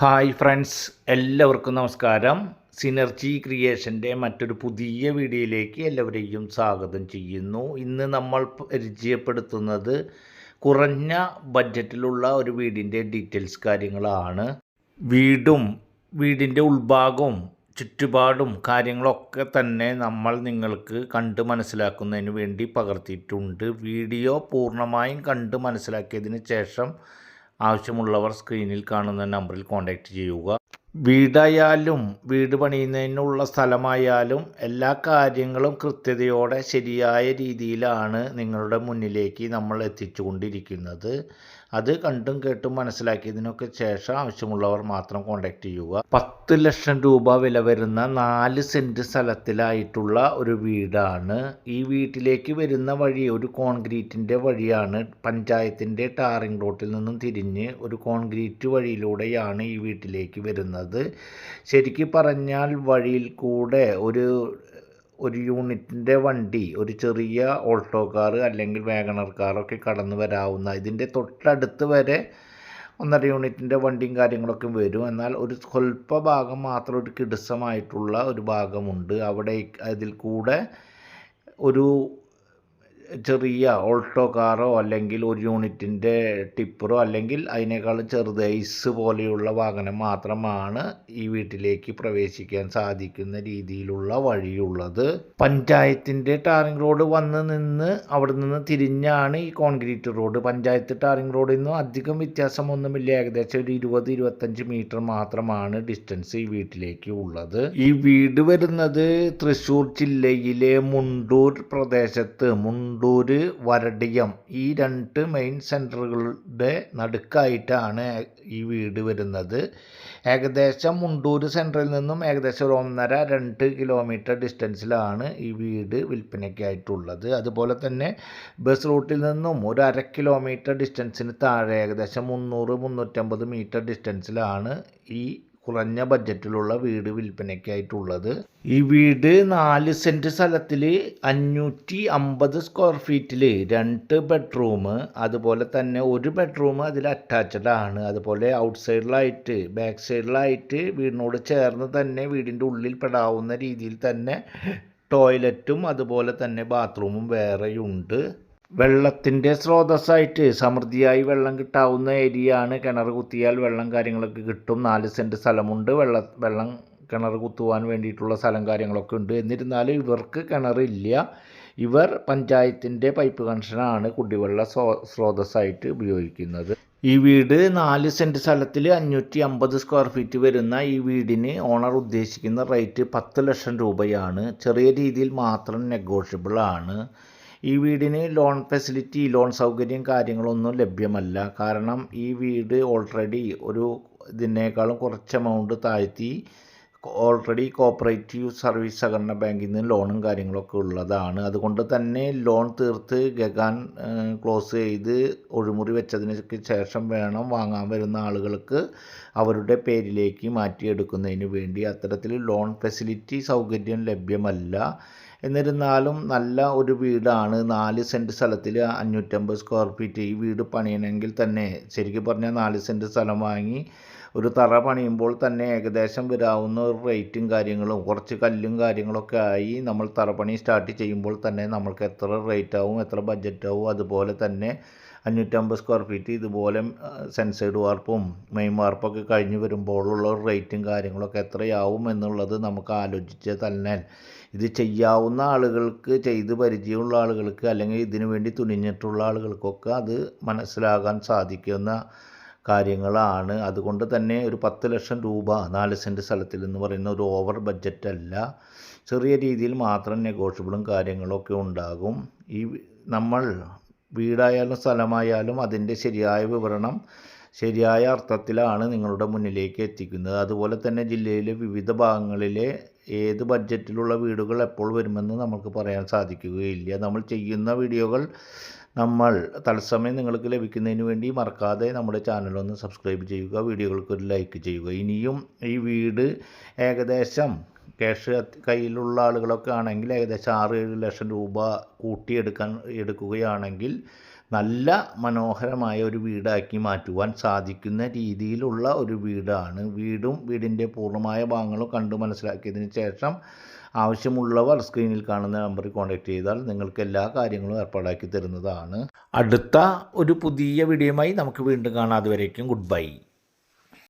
Hi friends എല്ലാവർക്കും നമസ്കാരം. Synergy ക്രിയേഷന്റെ മറ്റൊരു പുതിയ വീഡിയോയിലേക്ക് എല്ലാവരെയും സ്വാഗതം ചെയ്യുന്നു. ഇന്ന് നമ്മൾ പരിചയപ്പെടുത്തുന്നത് കുറഞ്ഞ ബഡ്ജറ്റിലുള്ള ഒരു വീടിന്റെ ഡീറ്റെയിൽസ് കാര്യങ്ങളാണ്. വീടും വീടിന്റെ ഉൾഭാഗവും ചുറ്റുപാടും കാര്യങ്ങളൊക്കെ തന്നെ നമ്മൾ നിങ്ങൾക്ക് കണ്ട് മനസ്സിലാക്കുന്നതിന് വേണ്ടി പകർത്തിയിട്ടുണ്ട്. വീഡിയോ പൂർണമായും കണ്ട് മനസ്സിലാക്കിയതിന് ശേഷം ആവശ്യമുള്ളവർ സ്ക്രീനിൽ കാണുന്ന നമ്പറിൽ കോൺടാക്റ്റ് ചെയ്യുക. വീടായാലും വീട് പണിയുന്നതിനുള്ള സ്ഥലമായാലും എല്ലാ കാര്യങ്ങളും കൃത്യതയോടെ ശരിയായ രീതിയിലാണ് നിങ്ങളുടെ മുന്നിലേക്ക് നമ്മൾ എത്തിച്ചുകൊണ്ടിരിക്കുന്നത്. അത് കണ്ടും കേട്ടും മനസ്സിലാക്കിയതിനൊക്കെ ശേഷം ആവശ്യമുള്ളവർ മാത്രം കോൺടാക്റ്റ് ചെയ്യുക. പത്ത് ലക്ഷം രൂപ വില വരുന്ന നാല് സെന്റ് സ്ഥലത്തിലായിട്ടുള്ള ഒരു വീടാണ്. ഈ വീട്ടിലേക്ക് വരുന്ന വഴി ഒരു കോൺക്രീറ്റിന്റെ വഴിയാണ്. പഞ്ചായത്തിന്റെ ടാറിംഗ് റോട്ടിൽ നിന്നും തിരിഞ്ഞ് ഒരു കോൺക്രീറ്റ് വഴിയിലൂടെയാണ് ഈ വീട്ടിലേക്ക് വരുന്നത്. ശരിക്കും പറഞ്ഞാൽ വഴിയിൽ കൂടെ ഒരു ഒരു യൂണിറ്റിന്റെ വണ്ടി ഒരു ചെറിയ ഓൾട്ടോ കാർ അല്ലെങ്കിൽ വാഗണർ കാറൊക്കെ കടന്നു വരാവുന്ന ഇതിന്റെ തൊട്ടടുത്ത് വരെ ഒന്നര യൂണിറ്റിന്റെ വണ്ടിയും കാര്യങ്ങളൊക്കെ വരും. എന്നാൽ ഒരു സ്വല്പ ഭാഗം മാത്രം ഒരു കിടസമായിട്ടുള്ള ഒരു ഭാഗമുണ്ട്. അവിടെ അതിൽ കൂടെ ഒരു ചെറിയ ഓൾട്ടോ കാറോ അല്ലെങ്കിൽ ഒരു യൂണിറ്റിന്റെ ടിപ്പറോ അല്ലെങ്കിൽ അതിനേക്കാൾ ചെറുത് ഐസ് പോലെയുള്ള വാഹനം മാത്രമാണ് ഈ വീട്ടിലേക്ക് പ്രവേശിക്കാൻ സാധിക്കുന്ന രീതിയിലുള്ള വഴിയുള്ളത്. പഞ്ചായത്തിന്റെ ടാറിംഗ് റോഡ് വന്ന് നിന്ന് അവിടെ നിന്ന് തിരിഞ്ഞാണ് ഈ കോൺക്രീറ്റ് റോഡ് പഞ്ചായത്ത് ടാറിംഗ് റോഡിൽ നിന്നും അധികം വ്യത്യാസമൊന്നുമില്ല. ഏകദേശം ഒരു ഇരുപത് ഇരുപത്തഞ്ച് മീറ്റർ മാത്രമാണ് ഡിസ്റ്റൻസ് ഈ വീട്ടിലേക്ക് ഉള്ളത്. ഈ വീട് വരുന്നത് തൃശ്ശൂർ ജില്ലയിലെ മുണ്ടൂർ പ്രദേശത്ത്. മുണ്ടൂർ വരടിയം. ഈ രണ്ട് മെയിൻ സെന്ററുകളുടെ നടുക്കായിട്ടാണ് ഈ വീട് വരുന്നത്. ഏകദേശം മുണ്ടൂർ സെന്ററിൽ നിന്നും ഏകദേശം ഒരു ഒന്നര രണ്ട് കിലോമീറ്റർ ഡിസ്റ്റൻസിലാണ് ഈ വീട് വിൽപ്പനയ്ക്കായിട്ടുള്ളത്. അതുപോലെ തന്നെ ബസ് റൂട്ടിൽ നിന്നും ഒരു അര കിലോമീറ്റർ ഡിസ്റ്റൻസിന് താഴെ ഏകദേശം മുന്നൂറ് മുന്നൂറ്റമ്പത് മീറ്റർ ഡിസ്റ്റൻസിലാണ് ഈ കുറഞ്ഞ ബഡ്ജറ്റിലുള്ള വീട് വിൽപ്പനയ്ക്കായിട്ടുള്ളത്. ഈ വീട് നാല് സെന്റ് സ്ഥലത്തിൽ അഞ്ഞൂറ്റി അമ്പത് സ്ക്വയർ ഫീറ്റിൽ രണ്ട് ബെഡ്റൂം അതുപോലെ തന്നെ ഒരു ബെഡ്റൂം അതിൽ അറ്റാച്ച്ഡ് ആണ്. അതുപോലെ ഔട്ട് സൈഡിലായിട്ട് ബാക്ക് സൈഡിലായിട്ട് വീടിനോട് ചേർന്ന് തന്നെ വീടിന്റെ ഉള്ളിൽ പെടാവുന്ന രീതിയിൽ തന്നെ ടോയ്ലറ്റും അതുപോലെ തന്നെ ബാത്റൂമും വേറെയുണ്ട്. വെള്ളത്തിന്റെ സ്രോതസ്സായിട്ട് സമൃദ്ധിയായി വെള്ളം കിട്ടാവുന്ന ഏരിയയാണ് കിണർ കുത്തിയാൽ വെള്ളം കാര്യങ്ങളൊക്കെ കിട്ടും. നാല് സെന്റ് സ്ഥലമുണ്ട്. വെള്ള വെള്ളം കിണർ കുത്തുവാൻ വേണ്ടിയിട്ടുള്ള സ്ഥലം കാര്യങ്ങളൊക്കെ ഉണ്ട്. എന്നിരുന്നാലും ഇവർക്ക് കിണറില്ല ഇവർ പഞ്ചായത്തിന്റെ പൈപ്പ് കണക്ഷനാണ് കുടിവെള്ള സ്രോ സ്രോതസ്സായിട്ട് ഉപയോഗിക്കുന്നത്. ഈ വീട് നാല് സെന്റ് സ്ഥലത്തിൽ അഞ്ഞൂറ്റി അമ്പത് സ്ക്വയർ ഫീറ്റ് വരുന്ന ഈ വീടിന് ഓണർ ഉദ്ദേശിക്കുന്ന റേറ്റ് പത്ത് ലക്ഷം രൂപയാണ്. ചെറിയ രീതിയിൽ മാത്രം നെഗോഷ്യബിൾ ആണ് ഈ വീടിന് ലോൺ ഫെസിലിറ്റി ലോൺ സൗകര്യം കാര്യങ്ങളൊന്നും ലഭ്യമല്ല. കാരണം ഈ വീട് ഓൾറെഡി ഒരു ഇതിനേക്കാളും കുറച്ച് എമൗണ്ട് താഴ്ത്തി ഓൾറെഡി കോപ്പറേറ്റീവ് സർവീസ് സഹകരണ ബാങ്കിൽ നിന്ന് ലോണും കാര്യങ്ങളൊക്കെ ഉള്ളതാണ്. അതുകൊണ്ട് തന്നെ ലോൺ തീർത്ത് ഗഗാൻ ക്ലോസ് ചെയ്ത് ഒഴിമുറി വെച്ചതിന് ശേഷം വേണം വാങ്ങാൻ വരുന്ന ആളുകൾക്ക് അവരുടെ പേരിലേക്ക് മാറ്റിയെടുക്കുന്നതിന് വേണ്ടി. അത്തരത്തിൽ ലോൺ ഫെസിലിറ്റി സൗകര്യം ലഭ്യമല്ല. എന്നിരുന്നാലും നല്ല ഒരു വീടാണ്. നാല് സെന്റ് സ്ഥലത്തിൽ അഞ്ഞൂറ്റമ്പത് സ്ക്വയർ ഫീറ്റ് ഈ വീട് പണിയണമെങ്കിൽ തന്നെ. ശരിക്കും പറഞ്ഞാൽ നാല് സെന്റ് സ്ഥലം വാങ്ങി ഒരു തറ പണിയുമ്പോൾ തന്നെ ഏകദേശം വരാവുന്ന ഒരു റേറ്റും കാര്യങ്ങളും കുറച്ച് കല്ലും കാര്യങ്ങളൊക്കെ ആയി നമ്മൾ തറ പണി സ്റ്റാർട്ട് ചെയ്യുമ്പോൾ തന്നെ നമ്മൾക്ക് എത്ര റേറ്റ് ആവും എത്ര ബഡ്ജറ്റാവും അതുപോലെ തന്നെ അഞ്ഞൂറ്റമ്പത് സ്ക്വയർ ഫീറ്റ് ഇതുപോലെ സെൻസൈഡ് വാർപ്പും മെയിൻ വാർപ്പൊക്കെ കഴിഞ്ഞ് വരുമ്പോഴുള്ള റേറ്റും കാര്യങ്ങളൊക്കെ എത്രയാവും എന്നുള്ളത് നമുക്ക് ആലോചിച്ച് തന്നെ. ഇത് ചെയ്യാവുന്ന ആളുകൾക്ക് ചെയ്ത് പരിചയമുള്ള ആളുകൾക്ക് അല്ലെങ്കിൽ ഇതിനു വേണ്ടി തുനിഞ്ഞിട്ടുള്ള ആളുകൾക്കൊക്കെ അത് മനസ്സിലാകാൻ സാധിക്കുന്ന കാര്യങ്ങളാണ്. അതുകൊണ്ട് തന്നെ ഒരു പത്ത് ലക്ഷം രൂപ നാല് സെന്റ് സ്ഥലത്തിൽ എന്ന് പറയുന്ന ഒരു ഓവർ ബഡ്ജറ്റ് അല്ല. ചെറിയ രീതിയിൽ മാത്രം നെഗോഷ്യബിളും കാര്യങ്ങളൊക്കെ ഉണ്ടാകും. ഈ നമ്മൾ വീടായാലും സ്ഥലമായാലും അതിന്റെ ശരിയായ വിവരണം ശരിയായ അർത്ഥത്തിലാണ് നിങ്ങളുടെ മുന്നിലേക്ക് എത്തിക്കുന്നത്. അതുപോലെ തന്നെ ജില്ലയിലെ വിവിധ ഭാഗങ്ങളിലെ ഏത് ബഡ്ജറ്റിലുള്ള വീടുകൾ എപ്പോൾ വരുമെന്ന് നമുക്ക് പറയാൻ സാധിക്കുകയില്ല. നമ്മൾ ചെയ്യുന്ന വീഡിയോകൾ നമ്മൾ തത്സമയം നിങ്ങൾക്ക് ലഭിക്കുന്നതിന് വേണ്ടി മറക്കാതെ നമ്മുടെ ചാനലൊന്ന് സബ്സ്ക്രൈബ് ചെയ്യുക വീഡിയോകൾക്ക് ഒരു ലൈക്ക് ചെയ്യുക. ഇനിയും ഈ വീട് ഏകദേശം ക്യാഷ് കയ്യിലുള്ള ആളുകളൊക്കെ ആണെങ്കിൽ ഏകദേശം ആറ് ഏഴ് ലക്ഷം രൂപ കൂട്ടിയെടുക്കാൻ എടുക്കുകയാണെങ്കിൽ നല്ല മനോഹരമായ ഒരു വീടാക്കി മാറ്റുവാൻ സാധിക്കുന്ന രീതിയിലുള്ള ഒരു വീടാണ്. വീടും വീടിന്റെ പൂർണമായ ഭാഗങ്ങളും കണ്ടു മനസ്സിലാക്കിയതിന് ശേഷം ആവശ്യമുള്ളവർ സ്ക്രീനിൽ കാണുന്ന നമ്പറിൽ കോൺടാക്റ്റ് ചെയ്താൽ നിങ്ങൾക്ക് എല്ലാ കാര്യങ്ങളും ഏർപ്പാടാക്കി തരുന്നതാണ്. അടുത്ത ഒരു പുതിയ വീഡിയോയുമായി നമുക്ക് വീണ്ടും കാണാം. അതുവരേക്കും ഗുഡ് ബൈ.